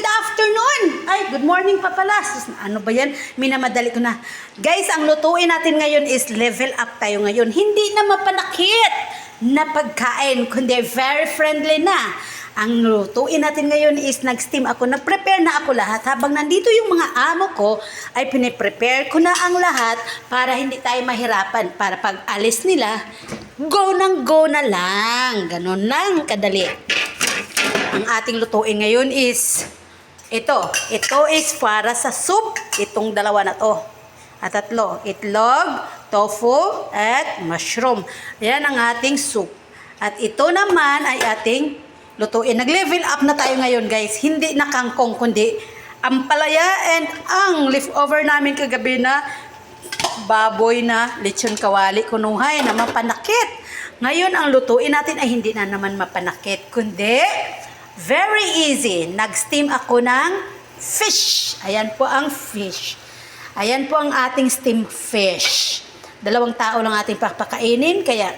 good afternoon. Ay, good morning pa pala. Ano ba yan? Minamadali ko na. Guys, ang lutuin natin ngayon is level up tayo ngayon. Hindi na mapanakit na pagkain, kundi very friendly na. Ang lutuin natin ngayon is nag-steam ako. Nag-prepare na ako lahat. Habang nandito yung mga amo ko, ay piniprepare ko na ang lahat para hindi tayo mahirapan. Para pag alis nila, go nang go na lang. Ganon lang kadali. Ang ating lutuin ngayon is ito. Ito is para sa soup. Itong dalawa na to. At tatlo. Itlog, tofu, at mushroom. Yan ang ating soup. At ito naman ay ating lutuin. Nag-level up na tayo ngayon guys. Hindi na kangkong kundi ang palaya and ang leftover namin kagabi na baboy na lechon kawali kunuhay na mapanakit. Ngayon, ang lutuin natin ay hindi na naman mapanakit, kundi very easy. Nag-steam ako ng fish. Ayan po ang fish. Ayan po ang ating steam fish. Dalawang tao lang ating papakainin, kaya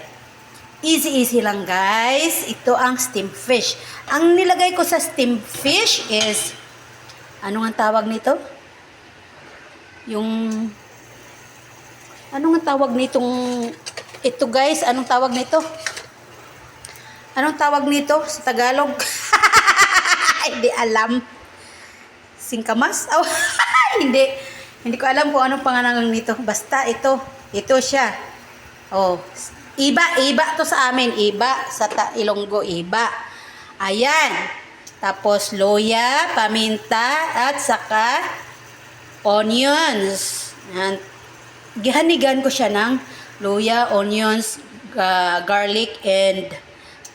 easy-easy lang guys. Ito ang steam fish. Ang nilagay ko sa steam fish is, ano nga tawag nito? Yung ano nga tawag nitong ito guys? Anong tawag nito? Anong tawag nito sa Tagalog? Hindi alam. Singkamas? Oh, hindi. Hindi ko alam kung anong pangalan nito. Basta ito. Ito siya. Oh, iba, iba to sa amin. Iba sa ta- Ilonggo, iba. Ayan. Tapos loya, paminta, at saka onions. Yan. Gihanigan ko siya ng luya, onions, ga- garlic, and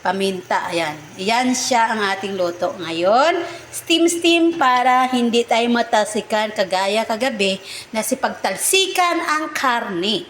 paminta. Ayan. Yan siya ang ating luto ngayon. Steam-steam para hindi tayo matasikan kagaya kagabi na si pagtalsikan ang karne.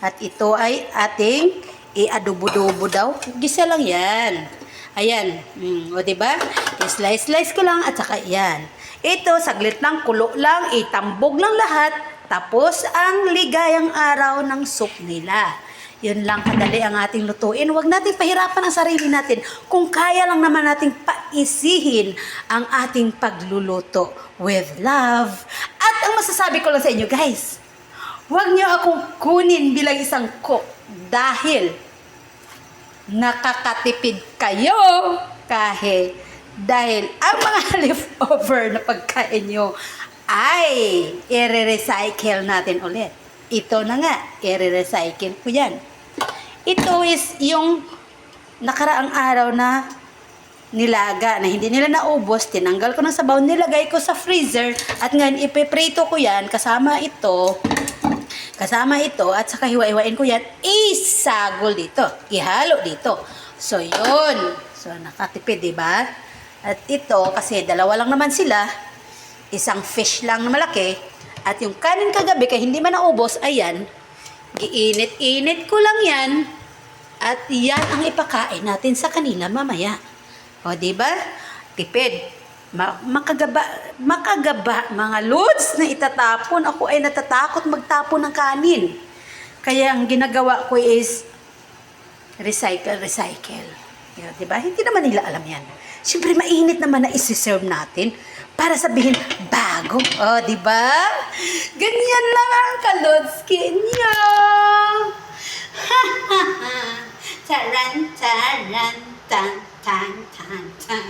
At ito ay ating i-adobo-dobo daw. Gisa lang yan. Ayan. Mm, o diba? I-slice-slice ko lang at saka yan. Ito, saglit lang, kulo lang, itambog lang lahat. Tapos, ang ligayang araw ng soup nila. Yun lang kadali ang ating lutuin. Huwag nating pahirapan ang sarili natin kung kaya lang naman nating paisihin ang ating pagluluto with love. At ang masasabi ko lang sa inyo, guys, huwag niyo akong kunin bilang isang cook dahil nakakatipid kayo kahit dahil ang mga leftover na pagkain nyo ay i-recycle natin ulit. Ito na nga, i-recycle ko yan. Ito is yung nakaraang araw na nilaga na hindi nila naubos, tinanggal ko ng sabaw, nilagay ko sa freezer at ngayon ipiprito ko yan kasama ito kasama ito at saka hiwa-hiwain ko yan isagol dito, ihalo dito. So yun. So nakatipid, di ba? At ito kasi dalawa lang naman sila, isang fish lang na malaki at yung kanin kagabi kaya hindi man naubos, ayan, giinit-init ko lang yan at yan ang ipakain natin sa kanila mamaya. O, di ba? Tipid. Ma- makagaba, makagaba, mga loads na itatapon. Ako ay natatakot magtapon ng kanin. Kaya ang ginagawa ko is recycle, recycle. Di ba? Hindi naman nila alam yan. Siyempre, mainit naman na isi-serve natin para sabihin, bago. O, di ba? Ganyan lang ang kalodski niyo. Taran, taran, tan, tan, tan, tan.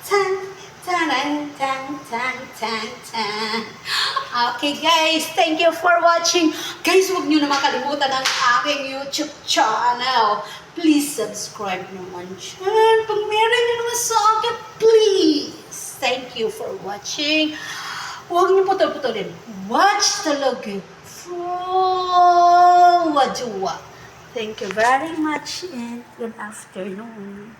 Tan, taran, tan, tan, tan, tan. Okay guys, thank you for watching. Guys, huwag niyo na makalimutan ang aking YouTube channel. Please subscribe naman dyan. Pag niyo naman sa akin, please. Thank you for watching. Huwag niyo putol-putulin. Watch talaga. From Wajua. Thank you very much and good afternoon.